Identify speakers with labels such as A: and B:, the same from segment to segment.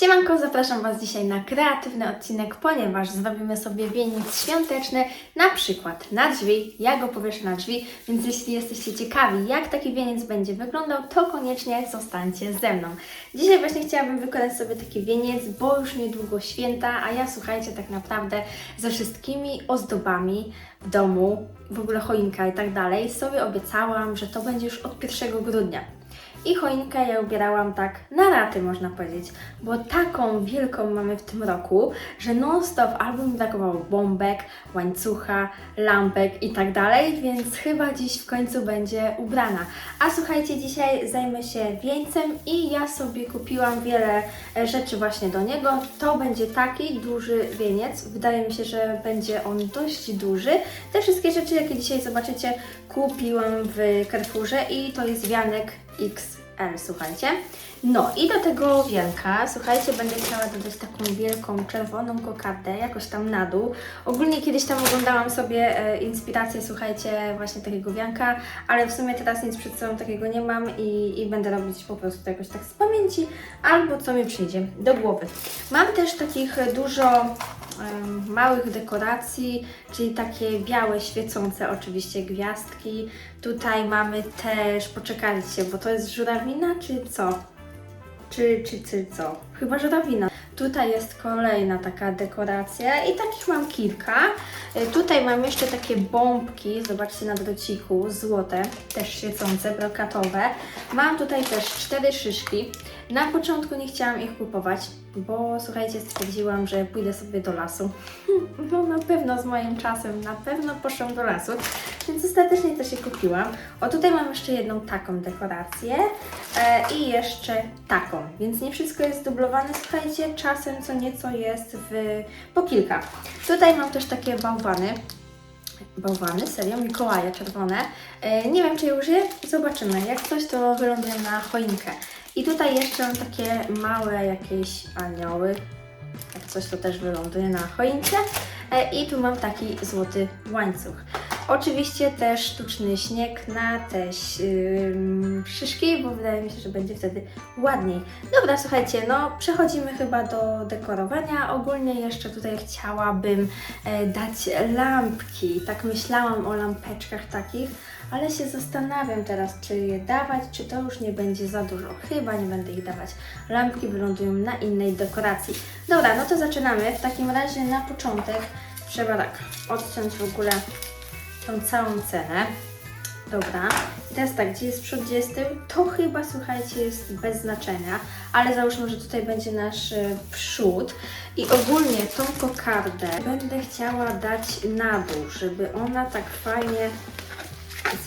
A: Siemanko, zapraszam Was dzisiaj na kreatywny odcinek, ponieważ zrobimy sobie wieniec świąteczny, na przykład na drzwi, ja go powieszę na drzwi, więc jeśli jesteście ciekawi, jak taki wieniec będzie wyglądał, to koniecznie zostańcie ze mną. Dzisiaj właśnie chciałabym wykonać sobie taki wieniec, bo już niedługo święta, a ja słuchajcie, tak naprawdę ze wszystkimi ozdobami w domu, w ogóle choinka i tak dalej, sobie obiecałam, że to będzie już od 1 grudnia. I choinkę ja ubierałam tak na raty, można powiedzieć, bo taką wielką mamy w tym roku, że non-stop albo mi brakowało bombek, łańcucha, lampek i tak dalej, więc chyba dziś w końcu będzie ubrana. A słuchajcie, dzisiaj zajmę się wieńcem i ja sobie kupiłam wiele e, rzeczy właśnie do niego. To będzie taki duży wieniec, wydaje mi się, że będzie on dość duży. Te wszystkie rzeczy, jakie dzisiaj zobaczycie, kupiłam w Carrefourze i to jest wianek XL, słuchajcie. No i do tego wianka, słuchajcie, będę chciała dodać taką wielką czerwoną kokardę, jakoś tam na dół. Ogólnie kiedyś tam oglądałam sobie e, inspirację, słuchajcie, właśnie takiego wianka, ale w sumie teraz nic przed sobą takiego nie mam i, i będę robić po prostu jakoś tak z pamięci, albo co mi przyjdzie do głowy. Mam też takich dużo małych dekoracji, czyli takie białe, świecące oczywiście gwiazdki. Tutaj mamy też, poczekajcie, bo to jest żurawina czy co? Czy, czy, czy co? Chyba żurawina. Tutaj jest kolejna taka dekoracja i takich mam kilka. Y, Tutaj mam jeszcze takie bombki, zobaczcie na drociku, złote, też świecące, brokatowe. Mam tutaj też cztery szyszki. Na początku nie chciałam ich kupować, bo słuchajcie, stwierdziłam, że pójdę sobie do lasu. No na pewno z moim czasem, na pewno poszłam do lasu, więc ostatecznie też je kupiłam. O tutaj mam jeszcze jedną taką dekorację e, i jeszcze taką, więc nie wszystko jest dublowane, słuchajcie, czasem co nieco jest w, po kilka. Tutaj mam też takie bałwany, bałwany, serio, Mikołaje czerwone. E, nie wiem, czy je użyję, zobaczymy. Jak coś, to wyląduję na choinkę. I tutaj jeszcze mam takie małe jakieś anioły. Jak coś, to też wyląduje na choince. E, I tu mam taki złoty łańcuch. Oczywiście też sztuczny śnieg na te ym, szyszki, bo wydaje mi się, że będzie wtedy ładniej. Dobra, słuchajcie, no przechodzimy chyba do dekorowania. Ogólnie jeszcze tutaj chciałabym e, dać lampki. Tak myślałam o lampeczkach takich, ale się zastanawiam teraz, czy je dawać, czy to już nie będzie za dużo. Chyba nie będę ich dawać. Lampki wylądują na innej dekoracji. Dobra, no to zaczynamy. W takim razie na początek trzeba tak odciąć w ogóle tą całą cenę. Dobra. I teraz tak, gdzie jest przód, gdzie jest tył, to chyba, słuchajcie, jest bez znaczenia, ale załóżmy, że tutaj będzie nasz e, przód. I ogólnie tą kokardę będę chciała dać na dół, żeby ona tak fajnie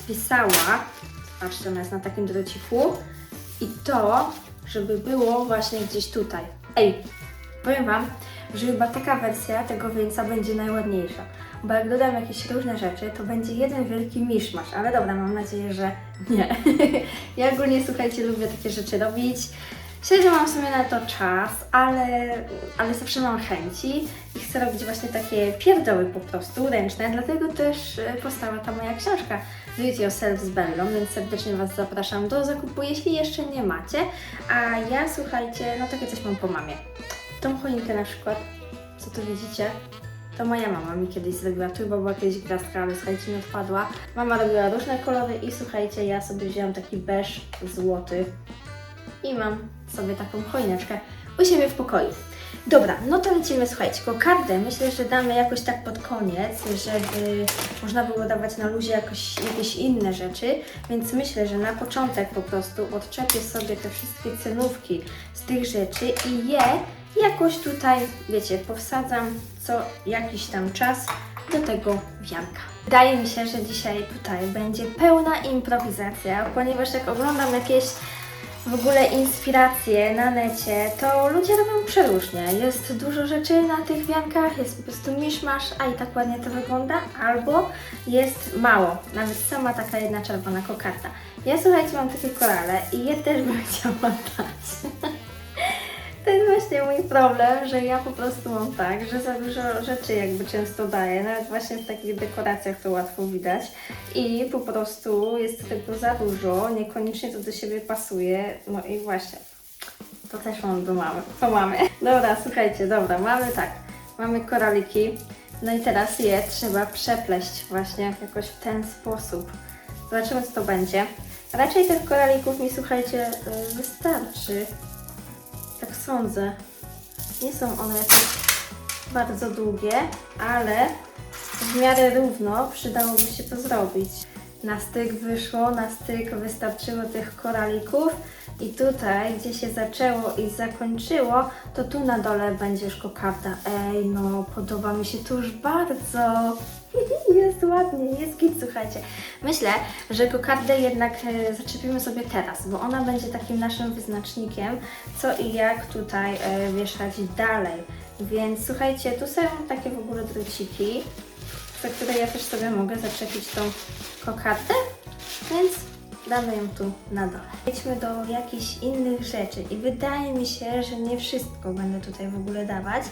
A: spisała. Patrzcie, ona jest na takim drociku. I to, żeby było właśnie gdzieś tutaj. Ej, powiem Wam, że chyba taka wersja tego wieńca będzie najładniejsza. Bo jak dodam jakieś różne rzeczy, to będzie jeden wielki miszmasz. Ale dobra, mam nadzieję, że nie. ja ogólnie, słuchajcie, lubię takie rzeczy robić. Średnio mam w sumie na to czas, ale, ale zawsze mam chęci i chcę robić właśnie takie pierdoły po prostu, ręczne, dlatego też e, powstała ta moja książka It Yourself z Bellą, więc serdecznie Was zapraszam do zakupu, jeśli jeszcze nie macie. A ja, słuchajcie, no takie coś mam po mamie. Tą choinkę na przykład, co tu widzicie, to moja mama mi kiedyś zrobiła. Tu chyba była kiedyś gwiazdka, ale słuchajcie, mi odpadła. Mama robiła różne kolory i słuchajcie, ja sobie wzięłam taki beż złoty i mam sobie taką choineczkę u siebie w pokoju. Dobra, no to lecimy, słuchajcie, kokardę myślę, że damy jakoś tak pod koniec, żeby można było dawać na luzie jakoś, jakieś inne rzeczy, więc myślę, że na początek po prostu odczepię sobie te wszystkie cenówki z tych rzeczy i je jakoś tutaj, wiecie, powsadzam co jakiś tam czas do tego wianka. Wydaje mi się, że dzisiaj tutaj będzie pełna improwizacja, ponieważ jak oglądam jakieś w ogóle inspiracje na necie, to ludzie robią przeróżnie. Jest dużo rzeczy na tych wiankach, jest po prostu miszmasz, a i tak ładnie to wygląda, albo jest mało, nawet sama taka jedna czerwona kokarda. Ja słuchajcie, mam takie korale i je też bym chciała dać. Właśnie mój problem, że ja po prostu mam tak, że za dużo rzeczy jakby często daję, nawet właśnie w takich dekoracjach to łatwo widać i po prostu jest tego za dużo, niekoniecznie to do siebie pasuje, no i właśnie To też mam do mamy. To mamy. Dobra, słuchajcie, dobra, mamy tak. Mamy koraliki. No i teraz je trzeba przepleść właśnie jakoś w ten sposób. Zobaczymy, co to będzie. Raczej tych koralików mi, słuchajcie, y, wystarczy. Sądzę. Nie są one jakieś bardzo długie, ale w miarę równo przydałoby się to zrobić. Na styk wyszło, na styk wystarczyło tych koralików i tutaj, gdzie się zaczęło i zakończyło, to tu na dole będzie już kokarda. Ej, no, podoba mi się to już bardzo. Jest ładnie, jest git, słuchajcie. Myślę, że kokardę jednak e, zaczepimy sobie teraz, bo ona będzie takim naszym wyznacznikiem, co i jak tutaj e, wieszać dalej. Więc słuchajcie, tu są takie w ogóle druciki, za które ja też sobie mogę zaczepić tą kokardę, więc damy ją tu na dole. Przejdźmy do jakichś innych rzeczy i wydaje mi się, że nie wszystko będę tutaj w ogóle dawać.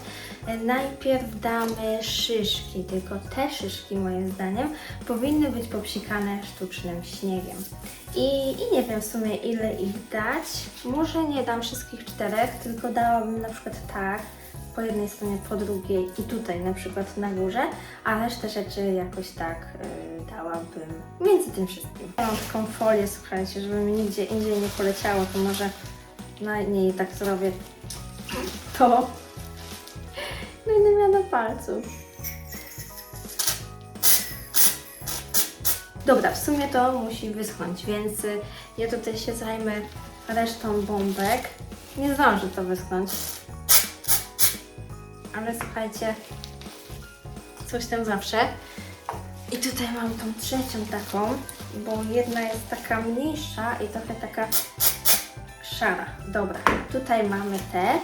A: E, Najpierw damy szyszki, tylko te szyszki moim zdaniem powinny być popsikane sztucznym śniegiem. I, I nie wiem w sumie ile ich dać. Może nie dam wszystkich czterech, tylko dałabym na przykład tak, po jednej stronie, po drugiej i tutaj na przykład na górze, a resztę rzeczy jakoś tak y, dałabym między tym wszystkim. Mam taką folię, słuchajcie, żeby mi nigdzie indziej nie poleciało, to może na niej tak zrobię to. No i nie miano palców. Dobra, w sumie to musi wyschnąć, więc y, ja tutaj się zajmę resztą bombek. Nie zdąży to wyschnąć. Ale słuchajcie, coś tam zawsze. I tutaj mam tą trzecią taką, bo jedna jest taka mniejsza i trochę taka szara. Dobra, tutaj mamy te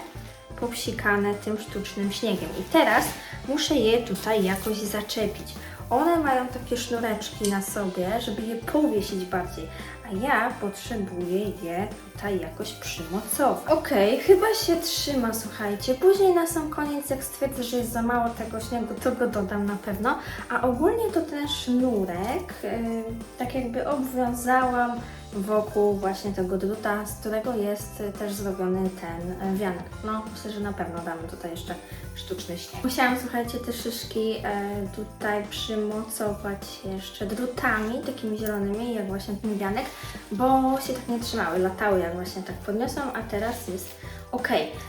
A: popsikane tym sztucznym śniegiem. I teraz muszę je tutaj jakoś zaczepić. One mają takie sznureczki na sobie, żeby je powiesić bardziej, a ja potrzebuję je tutaj jakoś przymocować. Okej, chyba się trzyma, słuchajcie. Później na sam koniec, jak stwierdzę, że jest za mało tego śniegu, to go dodam na pewno. A ogólnie to ten sznurek, yy, tak jakby obwiązałam wokół właśnie tego druta, z którego jest też zrobiony ten wianek. No, myślę, że na pewno damy tutaj jeszcze sztuczny śnieg. Musiałam, słuchajcie, te szyszki e, tutaj przymocować jeszcze drutami, takimi zielonymi, jak właśnie ten wianek, bo się tak nie trzymały, latały jak właśnie tak podniosłam, a teraz jest ok.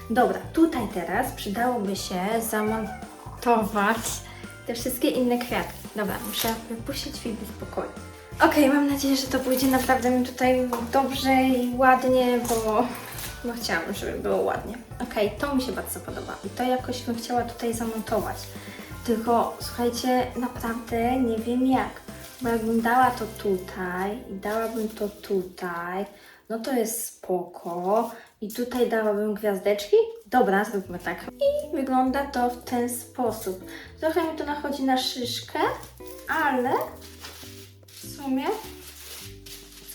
A: Dobra, tutaj teraz przydałoby się zamontować te wszystkie inne kwiatki. Dobra, muszę wypuścić Fibi w pokoju. Okej, mam nadzieję, że to pójdzie naprawdę mi tutaj dobrze i ładnie, bo no chciałam, żeby było ładnie. Okej, to mi się bardzo podoba i to jakoś bym chciała tutaj zamontować. Tylko słuchajcie, naprawdę nie wiem jak. Bo jakbym dała to tutaj i dałabym to tutaj, no to jest spoko. I tutaj dałabym gwiazdeczki. Dobra, zróbmy tak. I wygląda to w ten sposób. Trochę mi to nachodzi na szyszkę, ale w sumie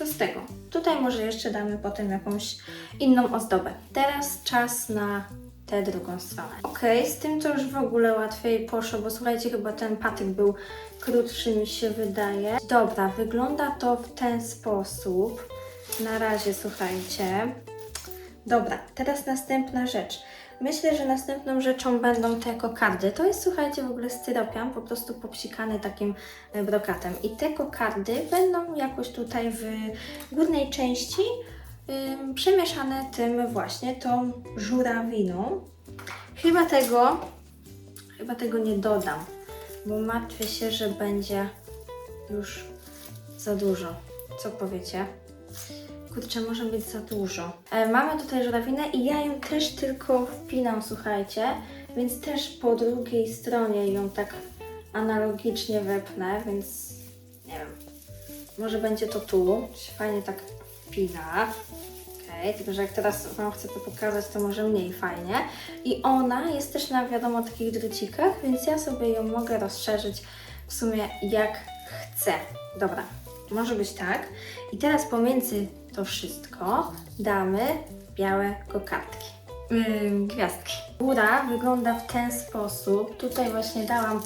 A: co z tego? Tutaj może jeszcze damy potem jakąś inną ozdobę. Teraz czas na tę drugą stronę. Ok, z tym to już w ogóle łatwiej poszło, bo słuchajcie, chyba ten patyk był krótszy mi się wydaje. Dobra, wygląda to w ten sposób. Na razie, słuchajcie. Dobra, teraz następna rzecz. Myślę, że następną rzeczą będą te kokardy. To jest, słuchajcie, w ogóle styropian, po prostu popsikany takim e, brokatem. I te kokardy będą jakoś tutaj w górnej części ym, przemieszane tym właśnie, tą żurawiną. Chyba tego, chyba tego nie dodam, bo martwię się, że będzie już za dużo. Co powiecie? Kurczę, może być za dużo. E, mamy tutaj żurawinę i ja ją też tylko wpinam, słuchajcie, więc też po drugiej stronie ją tak analogicznie wepnę, więc nie wiem. Może będzie to tu, fajnie tak wpina. Okej, tylko że jak teraz Wam chcę to pokazać, to może mniej fajnie. I ona jest też na wiadomo takich drucikach, więc ja sobie ją mogę rozszerzyć w sumie jak chcę. Dobra, może być tak. I teraz pomiędzy to wszystko damy białe kokardki. Yy, gwiazdki. Góra wygląda w ten sposób. Tutaj właśnie dałam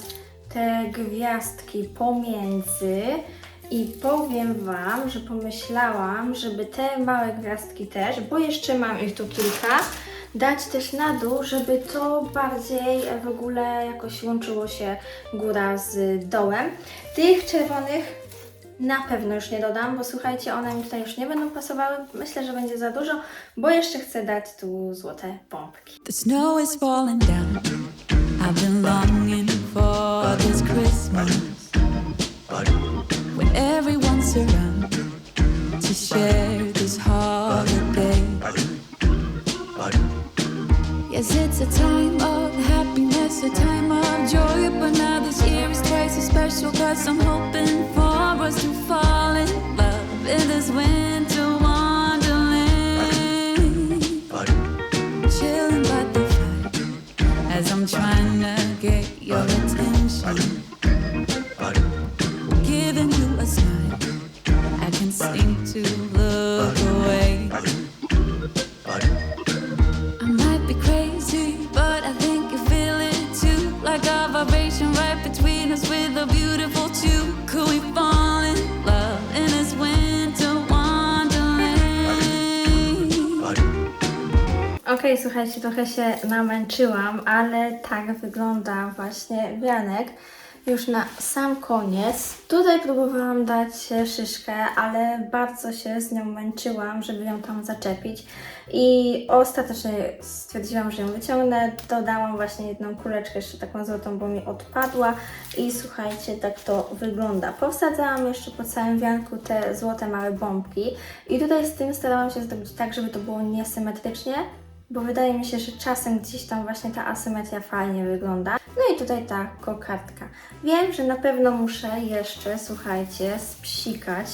A: te gwiazdki pomiędzy. I powiem Wam, że pomyślałam, żeby te małe gwiazdki też, bo jeszcze mam ich tu kilka, dać też na dół, żeby to bardziej w ogóle jakoś łączyło się góra z dołem. Tych czerwonych na pewno już nie dodam, bo słuchajcie, one mi tutaj już nie będą pasowały. Myślę, że będzie za dużo, bo jeszcze chcę dać tu złote pompki.
B: The snow is falling down. I've been longing for this Christmas when everyone's around to share this holiday. Yes, it's a time of happiness, a time of joy, but now as special because I'm hoping for us to fall in love in this winter
A: Okej, słuchajcie, trochę się namęczyłam, ale tak wygląda właśnie wianek. Już na sam koniec. Tutaj próbowałam dać szyszkę, ale bardzo się z nią męczyłam, żeby ją tam zaczepić. I ostatecznie stwierdziłam, że ją wyciągnę. Dodałam właśnie jedną kuleczkę, jeszcze taką złotą, bo mi odpadła. I słuchajcie, tak to wygląda. Powsadzałam jeszcze po całym wianku te złote małe bombki. I tutaj z tym starałam się zrobić tak, żeby to było niesymetrycznie, bo wydaje mi się, że czasem gdzieś tam właśnie ta asymetria fajnie wygląda. No i tutaj ta kokardka. Wiem, że na pewno muszę jeszcze, słuchajcie, spsikać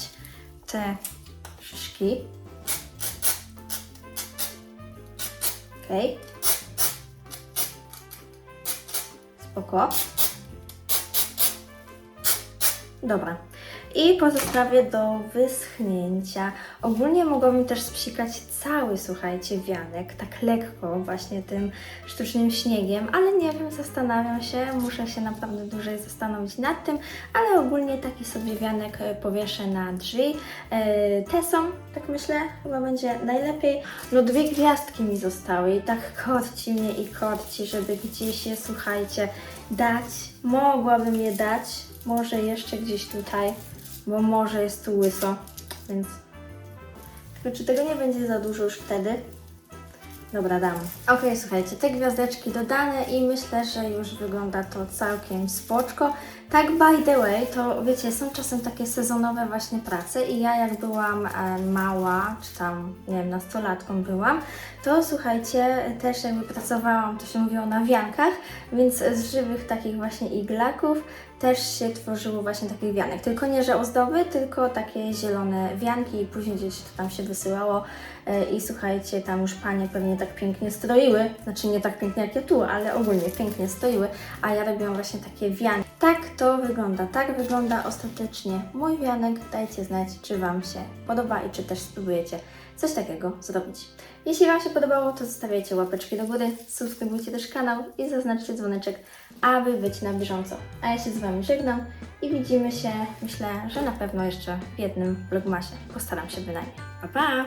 A: te szyszki. Okej. Spoko. Dobra. I pozostawię do wyschnięcia. Ogólnie mogłabym też spsikać cały, słuchajcie, wianek, tak lekko, właśnie tym sztucznym śniegiem, ale nie wiem, zastanawiam się, muszę się naprawdę dłużej zastanowić nad tym, ale ogólnie taki sobie wianek e, powieszę na drzwi. E, Te są, tak myślę, chyba będzie najlepiej. No dwie gwiazdki mi zostały i tak korci mnie i korci, żeby gdzieś je, słuchajcie, dać. Mogłabym je dać, może jeszcze gdzieś tutaj, bo może jest tu łyso, więc... Tylko czy tego nie będzie za dużo już wtedy? Dobra, dam. Ok, słuchajcie, te gwiazdeczki dodane i myślę, że już wygląda to całkiem spoczko. Tak, by the way, to wiecie, są czasem takie sezonowe właśnie prace i ja jak byłam e, mała, czy tam, nie wiem, nastolatką byłam, to słuchajcie, też jakby pracowałam, to się mówiło na wiankach, więc z żywych takich właśnie iglaków też się tworzyło właśnie takich wianek. Tylko nie, że ozdoby, tylko takie zielone wianki i później gdzieś to tam się wysyłało e, i słuchajcie, tam już panie pewnie tak pięknie stroiły, znaczy nie tak pięknie jak ja tu, ale ogólnie pięknie stoiły, a ja robiłam właśnie takie wianki. Tak to wygląda, tak wygląda ostatecznie mój wianek. Dajcie znać, czy Wam się podoba i czy też spróbujecie coś takiego zrobić. Jeśli Wam się podobało, to zostawiajcie łapeczki do góry, subskrybujcie też kanał i zaznaczcie dzwoneczek, aby być na bieżąco. A ja się z Wami żegnam i widzimy się, myślę, że na pewno jeszcze w jednym vlogmasie. Postaram się bynajmniej. Pa, pa!